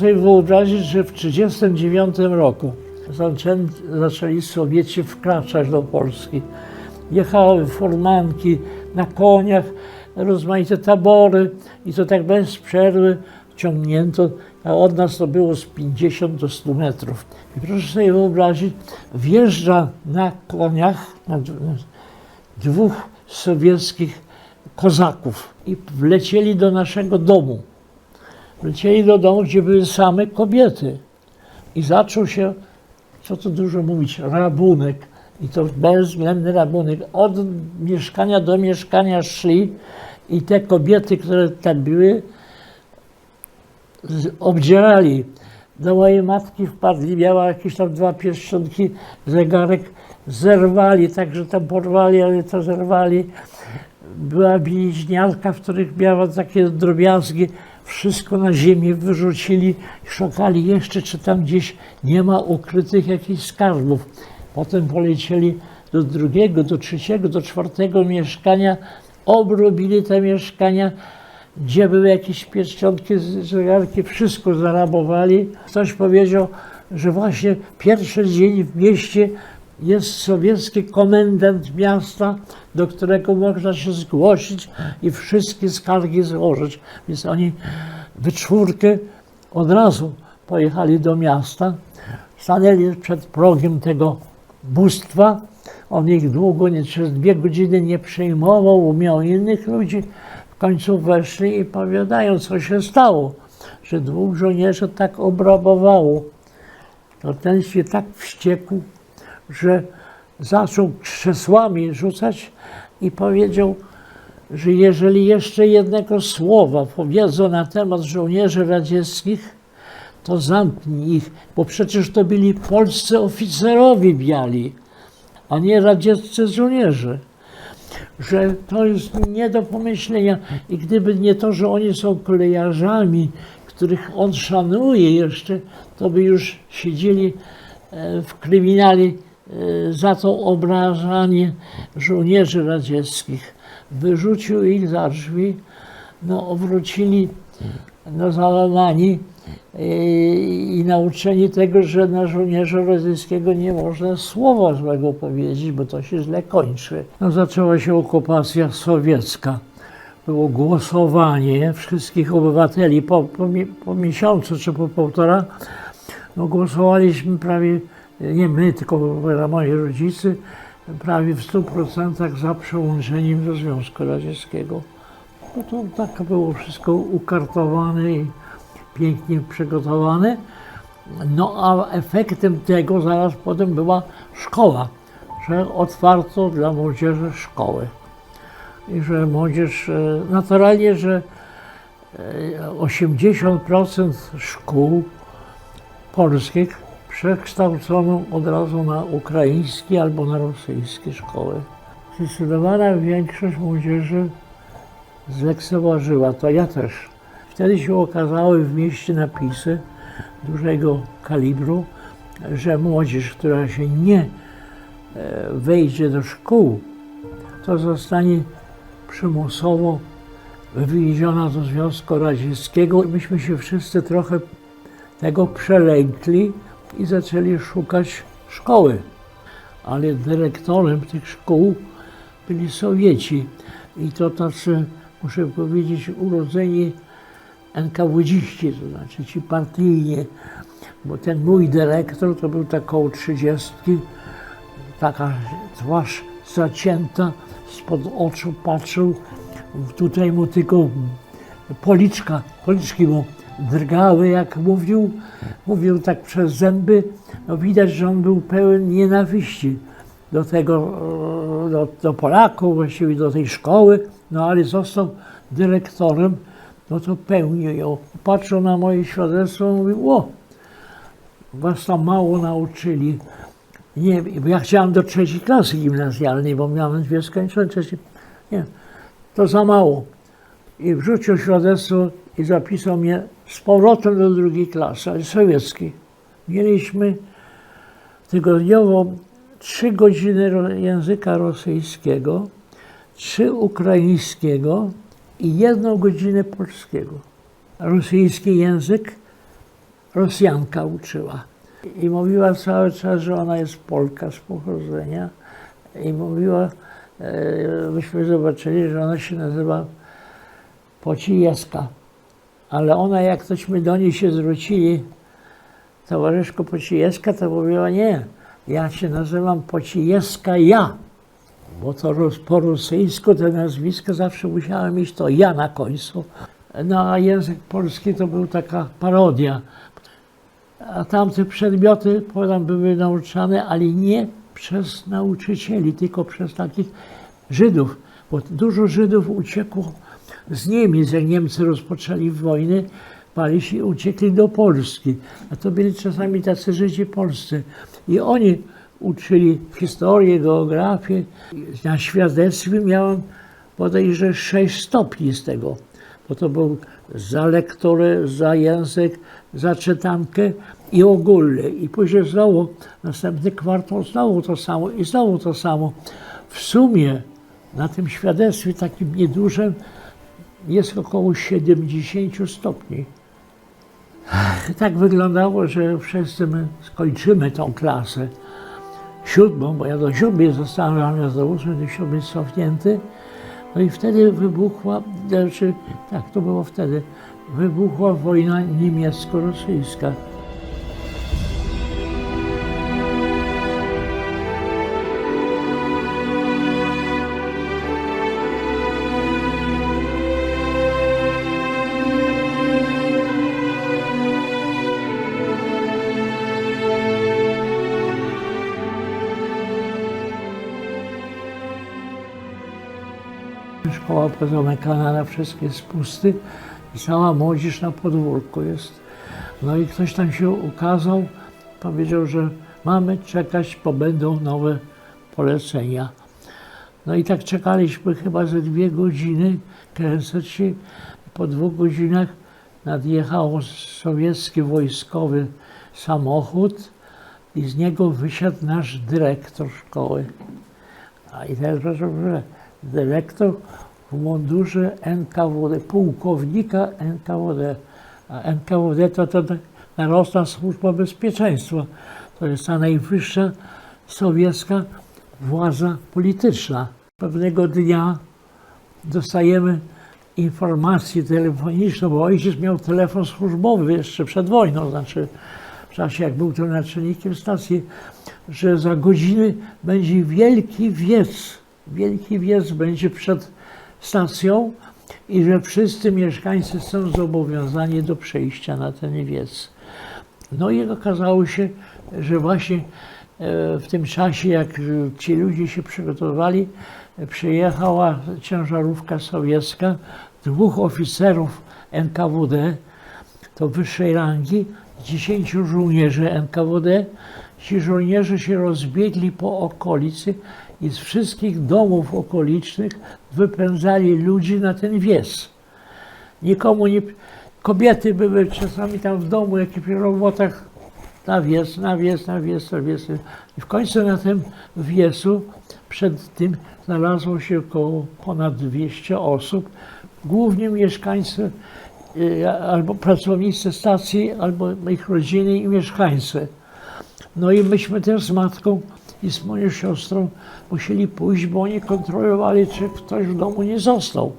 sobie wyobrazić, że w 1939 roku zaczęli, zaczęli Sowieci wkraczać do Polski. Jechały furmanki na koniach, rozmaite tabory i to tak bez przerwy ciągnięto, a od nas to było z 50 do 100 metrów. I proszę sobie wyobrazić, wjeżdża na koniach na dwóch sowieckich kozaków i wlecieli do naszego domu. Wlecieli do domu, gdzie były same kobiety. I zaczął się, co tu dużo mówić, rabunek. I to bezwzględny rabunek. Od mieszkania do mieszkania szli i te kobiety, które tam były, obdzierali. Do mojej matki wpadli, miała jakieś tam dwa pierścionki, zegarek, zerwali, także tam porwali, ale to zerwali. Była bliźniarka, w których miała takie drobiazgi, wszystko na ziemię wyrzucili, szukali jeszcze, czy tam gdzieś nie ma ukrytych jakichś skarbów. Potem polecieli do drugiego, do trzeciego, do czwartego mieszkania, obrobili te mieszkania, gdzie były jakieś pierścionki, zegarki, wszystko zarabowali. Ktoś powiedział, że właśnie pierwszy dzień w mieście jest sowiecki komendant miasta, do którego można się zgłosić i wszystkie skargi złożyć. Więc oni we czwórkę od razu pojechali do miasta, stanęli przed progiem tego bóstwa. On ich długo, nie, przez dwie godziny nie przejmował, miał innych ludzi. W końcu weszli i powiadają, co się stało, że dwóch żołnierzy tak obrabowało. To ten się tak wściekł, że zaczął krzesłami rzucać i powiedział, że jeżeli jeszcze jednego słowa powiedzą na temat żołnierzy radzieckich, to zamknij ich, bo przecież to byli polscy oficerowie biali, a nie radzieccy żołnierze. Że to jest nie do pomyślenia. I gdyby nie to, że oni są kolejarzami, których on szanuje jeszcze, to by już siedzieli e, w kryminale e, za to obrażanie żołnierzy radzieckich. Wyrzucił ich za drzwi, no wrócili no, załamani e, i nauczeni tego, że na żołnierza rosyjskiego nie można słowa złego powiedzieć, bo to się źle kończy. No, zaczęła się okupacja sowiecka. Było głosowanie wszystkich obywateli po, po, po miesiącu czy po półtora. No, głosowaliśmy prawie, nie my, tylko moi rodzice, prawie w 100% za przyłączeniem do Związku Radzieckiego. No to tak było wszystko ukartowane i pięknie przygotowane. No a efektem tego zaraz potem była szkoła, że otwarto dla młodzieży szkoły. I że młodzież, e, naturalnie, że e, 80% szkół polskich przekształcono od razu na ukraińskie albo na rosyjskie szkoły. Zdecydowana większość młodzieży zlekceważyła, to ja też. Wtedy się okazały w mieście napisy dużego kalibru, że młodzież, która się nie e, wejdzie do szkół, to zostanie przymusowo wywieziona do Związku Radzieckiego. Myśmy się wszyscy trochę tego przelękli i zaczęli szukać szkoły. Ale dyrektorem tych szkół byli Sowieci. I to tacy, muszę powiedzieć, urodzeni NKWDziści, to znaczy ci partyjnie. Bo ten mój dyrektor to był tak koło trzydziestki, taka twarz zacięta, spod oczu patrzył, tutaj mu tylko policzka, policzki mu drgały, jak mówił, mówił tak przez zęby, no widać, że on był pełen nienawiści do tego, e, do, do Polaków, właściwie do tej szkoły, no ale został dyrektorem, no to pełnił ją. Patrzył na moje świadectwo, mówił, o, was tam mało nauczyli. Nie, ja chciałem do trzeciej klasy gimnazjalnej, bo miałem dwie skończone trzecie. Nie, to za mało. I wrzucił świadectwo i zapisał mnie z powrotem do drugiej klasy, ale sowieckiej. Mieliśmy tygodniowo trzy godziny języka rosyjskiego, trzy ukraińskiego i jedną godzinę polskiego. Rosyjski język Rosjanka uczyła. I mówiła cały czas, że ona jest Polka z pochodzenia. I mówiła, e, myśmy zobaczyli, że ona się nazywa Pocijeska. Ale ona, jak tośmy do niej się zwrócili, towarzyszko Pocijeska, to mówiła, nie, ja się nazywam Pocijeska ja. Bo to po rosyjsku te nazwisko zawsze musiałem mieć to ja na końcu. No a język polski to był taka parodia. A tamte przedmioty, powiadam, były nauczane, ale nie przez nauczycieli, tylko przez takich Żydów. Bo dużo Żydów uciekło z Niemiec, jak Niemcy rozpoczęli wojnę, bali się uciekli do Polski. A to byli czasami tacy Żydzi polscy. I oni uczyli historię, geografię. Na świadectwie miałem bodajże sześć stopni z tego, bo to był za lekturę, za język, za czytankę i ogólnie. I później znowu, następny kwartał znowu to samo i znowu to samo. W sumie na tym świadectwie takim niedużym jest około 70 stopni. Tak wyglądało, że wszyscy my skończymy tą klasę siódmą, bo ja do siódmej zostałem zamiast do ósmej, do siódmej cofnięty. No i wtedy wybuchła, znaczy, tak to było wtedy, wybuchła wojna niemiecko-rosyjska. Pozamykana na wszystkie spusty i cała młodzież na podwórku jest. No i ktoś tam się ukazał, powiedział, że mamy czekać, bo będą nowe polecenia. No i tak czekaliśmy chyba ze dwie godziny, kręcąc się. Po dwóch godzinach nadjechał sowiecki wojskowy samochód i z niego wysiadł nasz dyrektor szkoły. A i teraz proszę, dyrektor w mundurze NKWD, pułkownika NKWD. A NKWD to, to Narodna Służba Bezpieczeństwa. To jest ta najwyższa sowiecka władza polityczna. Pewnego dnia dostajemy informację telefoniczną, bo ojciec miał telefon służbowy jeszcze przed wojną, znaczy w czasie jak był tym naczelnikiem stacji, że za godzinę będzie wielki wiec. Wielki wiec będzie przed stacją i że wszyscy mieszkańcy są zobowiązani do przejścia na ten wiec. No i okazało się, że właśnie e, w tym czasie, jak ci ludzie się przygotowali, przyjechała ciężarówka sowiecka, dwóch oficerów NKWD, to wyższej rangi, dziesięciu żołnierzy NKWD. Ci żołnierze się rozbiegli po okolicy i z wszystkich domów okolicznych wypędzali ludzi na ten wiec. Nikomu nie... Kobiety były czasami tam w domu, jakichś robotach, na wiec, na wiec, na wiec, na wiec. I w końcu na tym wiecu przed tym znalazło się około ponad 200 osób, głównie mieszkańcy y, albo pracownicy stacji, albo ich rodziny i mieszkańcy. No i myśmy też z matką i z moją siostrą musieli pójść, bo oni kontrolowali, czy ktoś w domu nie został.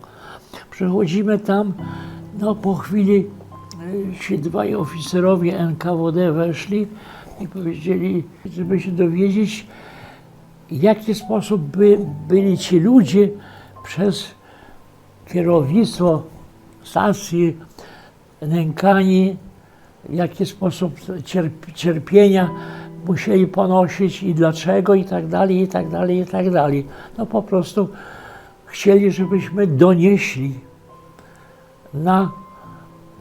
Przechodzimy tam, no po chwili ci dwaj oficerowie NKWD weszli i powiedzieli, żeby się dowiedzieć, w jaki sposób by, byli ci ludzie przez kierownictwo stacji nękani, w jaki sposób cierp- cierpienia musieli ponosić i dlaczego i tak dalej, i tak dalej, i tak dalej. No po prostu chcieli, żebyśmy donieśli na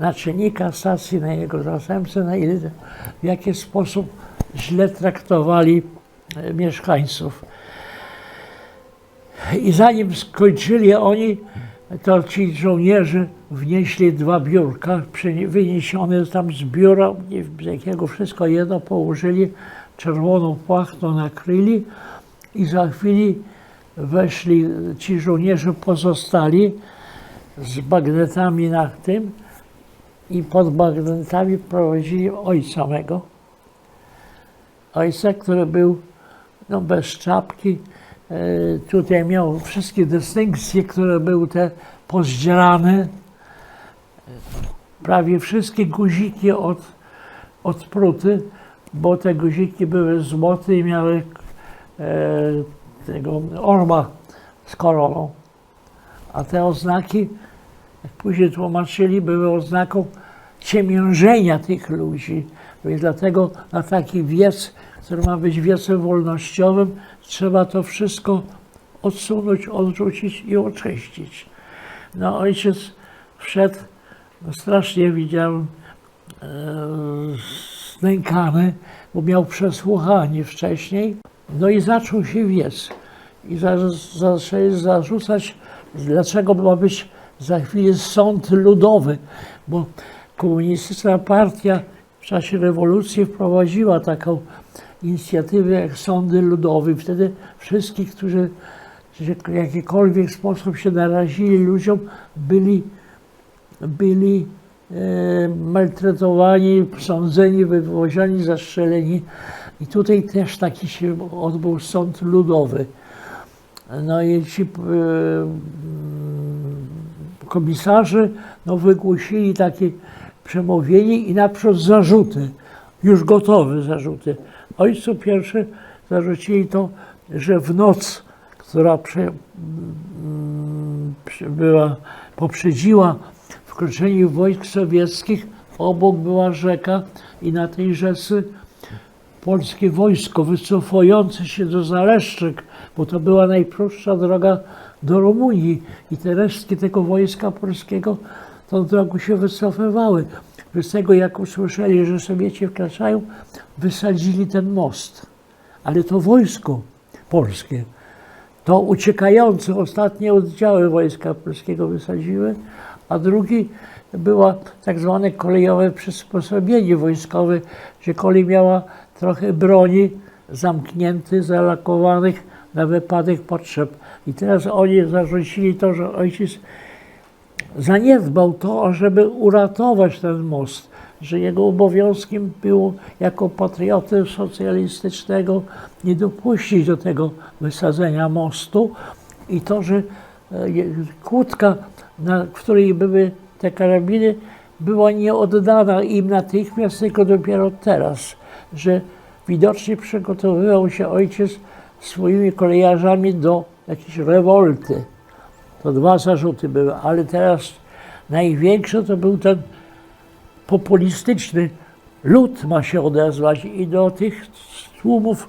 naczelnika stacji, na jego zastępcę, na ile, w jaki sposób źle traktowali e, mieszkańców. I zanim skończyli oni, to ci żołnierze wnieśli dwa biurka, wyniesione tam z biura, z jakiego, wszystko jedno położyli, czerwoną płachtą nakryli i za chwilę weszli ci żołnierze pozostali z bagnetami na tym i pod bagnetami prowadzili ojca mego. Ojca, który był no, bez czapki. E, Tutaj miał wszystkie dystynkcje, które były te pozdzierane. Prawie wszystkie guziki od, odpruty, bo te guziki były złote i miały e, tego orła z koroną. A te oznaki, jak później tłumaczyli, były oznaką ciemiężenia tych ludzi. I dlatego na taki wiec, który ma być wiecem wolnościowym, trzeba to wszystko odsunąć, odrzucić i oczyścić. No ojciec wszedł, no strasznie widziałem, znękany, bo miał przesłuchanie wcześniej. No i zaczął się wiec. I za- zaczęli zarzucać, dlaczego ma być za chwilę sąd ludowy, bo komunistyczna partia w czasie rewolucji wprowadziła taką inicjatywę jak sądy ludowe. Wtedy wszystkich, którzy w jakikolwiek sposób się narazili ludziom, byli, byli maltretowani, sądzeni, wywoziani, zastrzeleni. I tutaj też taki się odbył sąd ludowy. No i ci e, mm, komisarze no, wygłosili takie przemówienie i naprzód zarzuty, już gotowe zarzuty. Ojcu pierwsze zarzucili to, że w noc, która prze, mm, była, poprzedziła wkroczenie wojsk sowieckich, obok była rzeka i na tej rzece polskie wojsko wycofujące się do Zaleszczyk, bo to była najprostsza droga do Rumunii i te resztki tego wojska polskiego tą drogą się wycofywały. Z tego jak usłyszeli, że Sowieci wkraczają, wysadzili ten most. Ale to wojsko polskie, to uciekające ostatnie oddziały wojska polskiego wysadziły, a drugi była tak zwane kolejowe przysposobienie wojskowe, że kolej miała trochę broni zamkniętych, zalakowanych na wypadek potrzeb. I teraz oni zarzucili to, że ojciec zaniedbał to, żeby uratować ten most, że jego obowiązkiem było jako patrioty socjalistycznego nie dopuścić do tego wysadzenia mostu i to, że e, kłódka, na której były te karabiny, była nie oddana im natychmiast, tylko dopiero teraz, że widocznie przygotowywał się ojciec swoimi kolejarzami do jakiejś rewolty. To dwa zarzuty były, ale teraz największy to był ten populistyczny. Lud ma się odezwać i do tych tłumów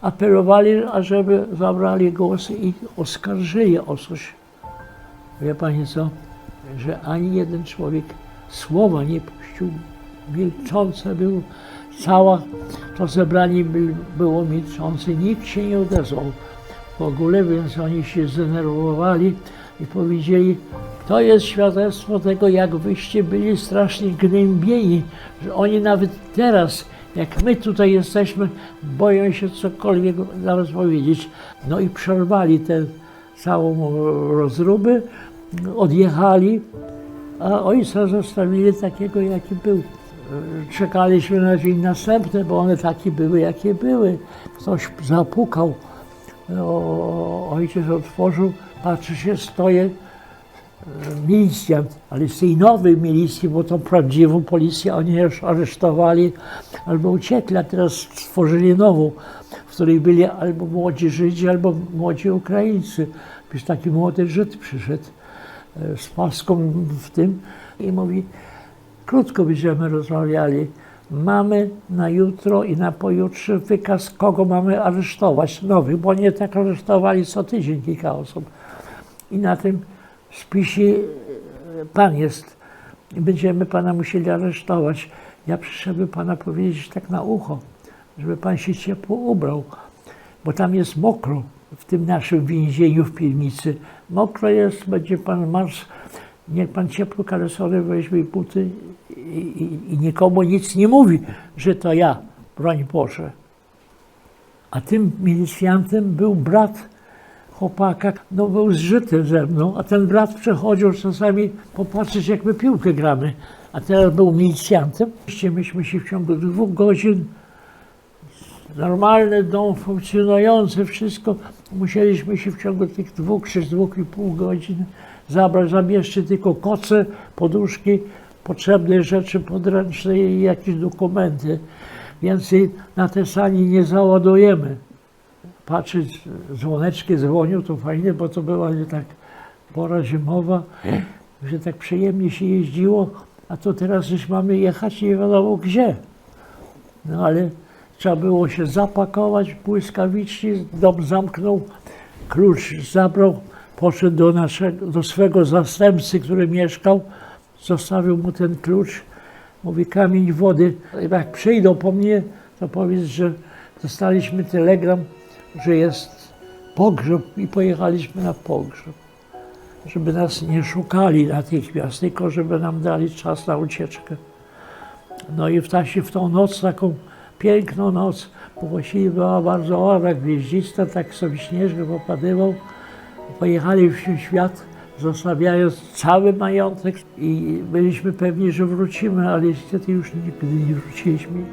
apelowali, ażeby zabrali głos i oskarżyli o coś. Wie pani co? Że ani jeden człowiek słowa nie puścił. Milczące było. Cała to zebranie by, było milczące. Nikt się nie odezwał w ogóle, więc oni się zdenerwowali i powiedzieli, to jest świadectwo tego, jak wyście byli strasznie gnębieni, że oni nawet teraz, jak my tutaj jesteśmy, boją się cokolwiek nawet powiedzieć. No i przerwali tę całą rozróbę, odjechali, a ojca zostawili takiego, jaki był. Czekaliśmy na dzień następny, bo one takie były, jakie były. Ktoś zapukał, o, ojciec otworzył, patrzy się, stoję e, milicjant, ale z tej nowej milicji, bo tą prawdziwą policję oni już aresztowali albo uciekli, a teraz stworzyli nową, której byli albo młodzi Żydzi, albo młodzi Ukraińcy. Już taki młody Żyd przyszedł e, z paską w tym i mówi, krótko będziemy rozmawiali. Mamy na jutro i na pojutrze wykaz, kogo mamy aresztować, nowych, bo nie tak aresztowali co tydzień kilka osób. I na tym spisie e, pan jest. Będziemy pana musieli aresztować. Ja przyszedłem pana powiedzieć tak na ucho, żeby pan się ciepło ubrał, bo tam jest mokro w tym naszym więzieniu w piwnicy. Mokro jest, będzie pan marsz, niech pan ciepło kalesony weźmie buty i, i, i nikomu nic nie mówi, że to ja, broń Boże. A tym milicjantem był brat chłopaka, no był zżyty ze mną, a ten brat przechodził czasami popatrzeć, jak my piłkę gramy. A teraz był milicjantem. Myśmy się w ciągu dwóch godzin, normalny dom funkcjonujący, wszystko, musieliśmy się w ciągu tych dwóch czy dwóch i pół godzin zabrać, zabierzcie tylko koce, poduszki, potrzebne rzeczy podręczne i jakieś dokumenty. Więcej na te sali nie załadujemy. Patrzeć, dzwoneczki dzwonią, to fajnie, bo to była nie tak pora zimowa, że tak przyjemnie się jeździło, a to teraz już mamy jechać nie wiadomo gdzie. No ale trzeba było się zapakować błyskawicznie, dom zamknął, klucz zabrał, poszedł do, naszego, do swego zastępcy, który mieszkał, zostawił mu ten klucz, mówi kamień wody. Jak przyjdą po mnie, to powiedz, że dostaliśmy telegram, że jest pogrzeb i pojechaliśmy na pogrzeb. Żeby nas nie szukali natychmiast, tylko żeby nam dali czas na ucieczkę. No i w, ta, w tą noc, taką piękną noc, bo właściwie była bardzo ładna, gwieździsta, tak sobie śnieżek popadywał. Pojechali w świat, zostawiając cały majątek i byliśmy pewni, że wrócimy, ale niestety już nigdy nie wróciliśmy.